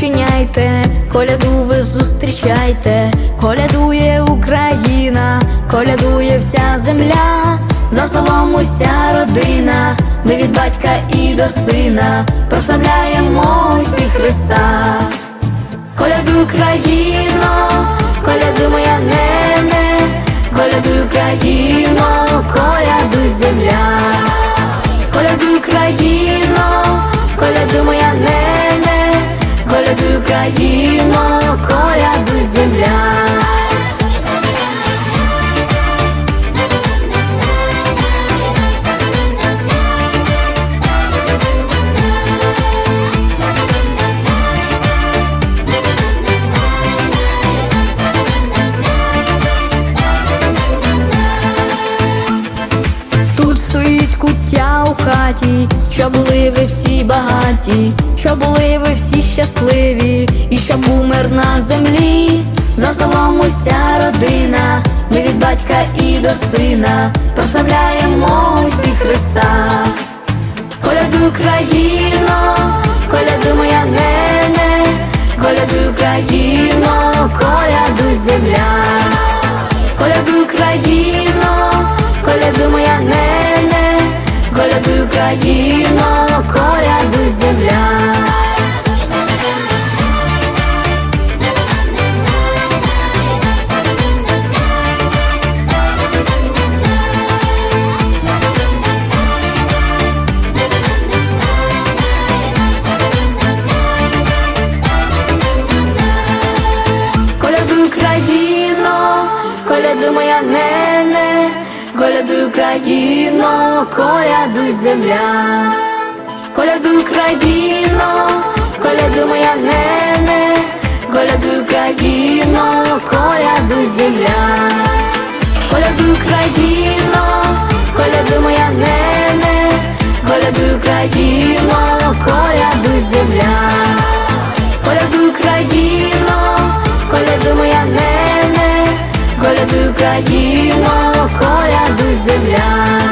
колядуйте, коляду ви зустрічайте, колядує Україна, колядує вся земля, за столом уся родина, ми від батька і до сина. Прославляємо усі Христа. Колядуй Україно, колядуй моя нене, колядуй Україно, Україно, колядуй земля. Тут стоїть куття у хаті, щоб були ви всі багаті, щоб були ви всі щасливі, і щоб на землі, за столом уся родина, ми від батька і до сина прославляємо усі Христа. Колядуй Україно, колядуй моя нене, колядуй Україно, колядуй земля. Колядуй Україно, колядуй моя нене, колядуй Україно, колядуй земля. Колядуй Україно, колядуй земля. Колядуй Україно, колядуй моя нене, колядуй Україно, колядуй земля. Колядуй Україно, колядуй моя нене, колядуй Україно, колядуй земля. Колядуй Україно, колядуй моя нене, колядуй Україно, земля.